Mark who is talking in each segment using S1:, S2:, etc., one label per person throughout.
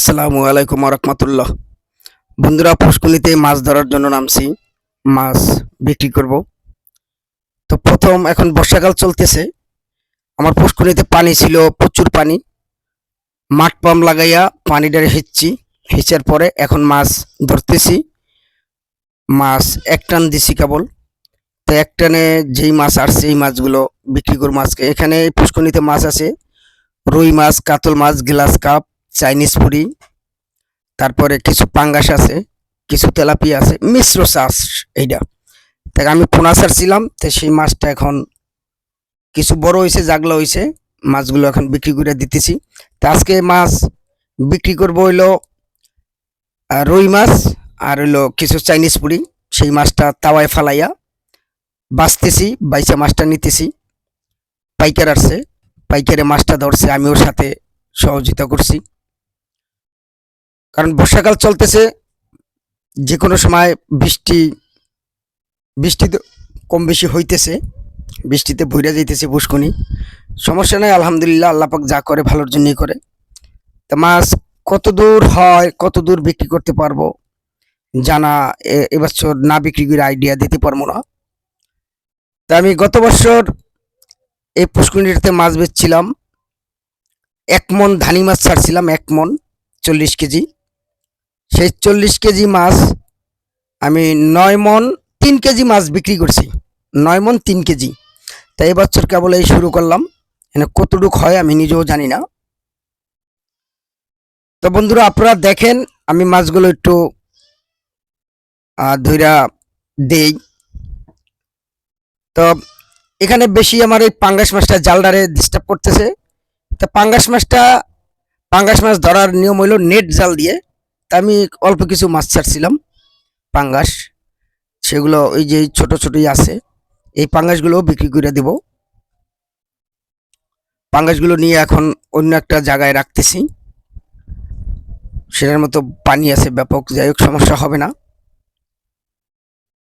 S1: আসসালামু আলাইকুম রহমতুল্লাহ বন্ধুরা পুষ্কুনিতে মাছ ধরার জন্য নামছি। মাছ বিক্রি করব। তো প্রথম এখন বর্ষাকাল চলতেছে। আমার পুষ্কুনিতে পানি ছিল, প্রচুর পানি। মাঠ পাম্প লাগাইয়া পানিটা হিচ্ছি। হিচার পরে এখন মাছ ধরতেছি। মাছ এক টান দিছি কেবল। তো এক টানে যেই মাছ আসছে, এই মাছগুলো বিক্রি করব মাছকে এখানে এই পুষ্কুনিতে মাছ আছে। রুই মাছ, কাতল মাছ, গ্লাস কাপ চাইনিজ পুরি, তারপরে কিছু পাঙ্গাস আছে, কিছু তেলাপিয়া আছে, মিশ্র চাষ এইটা তাই আমি পোনা ছাড়ছিলাম তো সেই মাছটা এখন কিছু বড় হয়েছে জাগলা হয়েছে মাছগুলো এখন বিক্রি করে দিতেছি। তো আজকে মাছ বিক্রি করব হইল রুই মাছ আর হইল কিছু চাইনিজ পুরি। সেই মাছটা তাওয়ায় ফালাইয়া বাঁচতেছি, বাইচা মাছটা নিতেছি। পাইকার আসছে, পাইকারে মাছটা ধরছে আমি ওর সাথে সহযোগিতা করছি। কারণ বর্ষাকাল চলতেছে যে কোনো সময় বৃষ্টি বৃষ্টি কম বেশি হইতেছে, বৃষ্টিতে ভইরা যাইতেছে পুষ্কনি সমস্যা নাই, আলহামদুলিল্লাহ আল্লাপাক যা করে ভালোর জন্যই করে। তা মাছ কত দূর হয়, কত দূর বিক্রি করতে পারব, জানা এবছর না বিক্রি করে আইডিয়া দিতে পারব না। তা আমি গত বছর এই পুষ্করিণীতে মাছ বেচছিলাম, এক মন ধানি মাছ ছাড়ছিলাম, এক মন চল্লিশ কেজি। সেই চল্লিশ কেজি মাছ আমি নয় মন তিন কেজি মাছ বিক্রি করছি। নয় মন তিন কেজি। তাই এবছর কেবল এই শুরু করলাম। এখানে কতটুক হয় আমি নিজেও জানি না। তো বন্ধুরা, আপনারা দেখেন, আমি মাছগুলো একটু ধইরা দেই। তো এখানে বেশি আমার এই পাঙ্গাস মাছটা জালডারে ডিস্টার্ব করতেছে। তা পাঙ্গাস মাছটা, পাঙ্গাস মাছ ধরার নিয়ম হইল নেট জাল দিয়ে আমি অল্প কিছু মাছ ছাড়ছিলাম, পাঙ্গাস। সেগুলো ওই যে ছোট ছোটই আছে, এই পাঙ্গাসগুলো বিক্রি করে দেব। পাঙ্গাসগুলো নিয়ে এখন অন্য একটা জায়গায় রাখতেছি। সেটার মতো পানি আছে, ব্যাপক। যাই হোক, সমস্যা হবে না।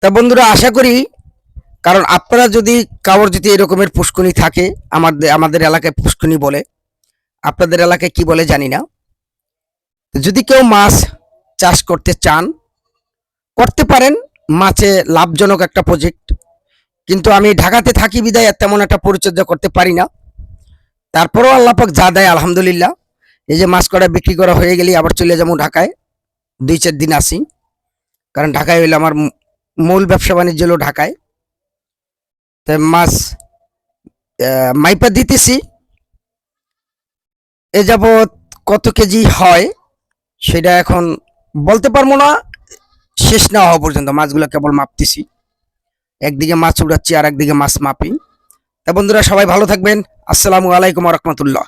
S1: তা বন্ধুরা, আশা করি, কারণ আপনারা যদি কারোর যদি এরকমের পুষ্কুনি থাকে, আমাদের আমাদের এলাকায় পুষ্কুনি বলে, আপনাদের এলাকায় কি বলে জানি না। যদি কেউ মাছ চাষ করতে চান, করতে পারেন। মাছে লাভজনক একটা প্রজেক্ট কিন্তু আমি ঢাকাতে থাকি বিদায় তেমন একটা পরিচর্যা করতে পারি না। তারপরেও আল্লাপাক যা দেয়, আলহামদুলিল্লাহ। এই যে মাছ কটা বিক্রি করা হয়ে গেলে আবার চলে যাব ঢাকায়। দুই চার দিন আসি। কারণ ঢাকায় হইলে আমার মূল ব্যবসা বাণিজ্য হলো ঢাকায়। তাই মাছ মাইপা দিতেছি। এ যাবৎ কত কেজি হয়? সেটা এখন বলতে পারব না। শেষ না হওয়া পর্যন্ত মাছগুলো কেবল মাপতেছি। একদিকে মাছ উড়াচ্ছি আর একদিকে মাছ মাপি। তা বন্ধুরা, সবাই ভালো থাকবেন। আসসালামু আলাইকুম রহমতুল্লাহ।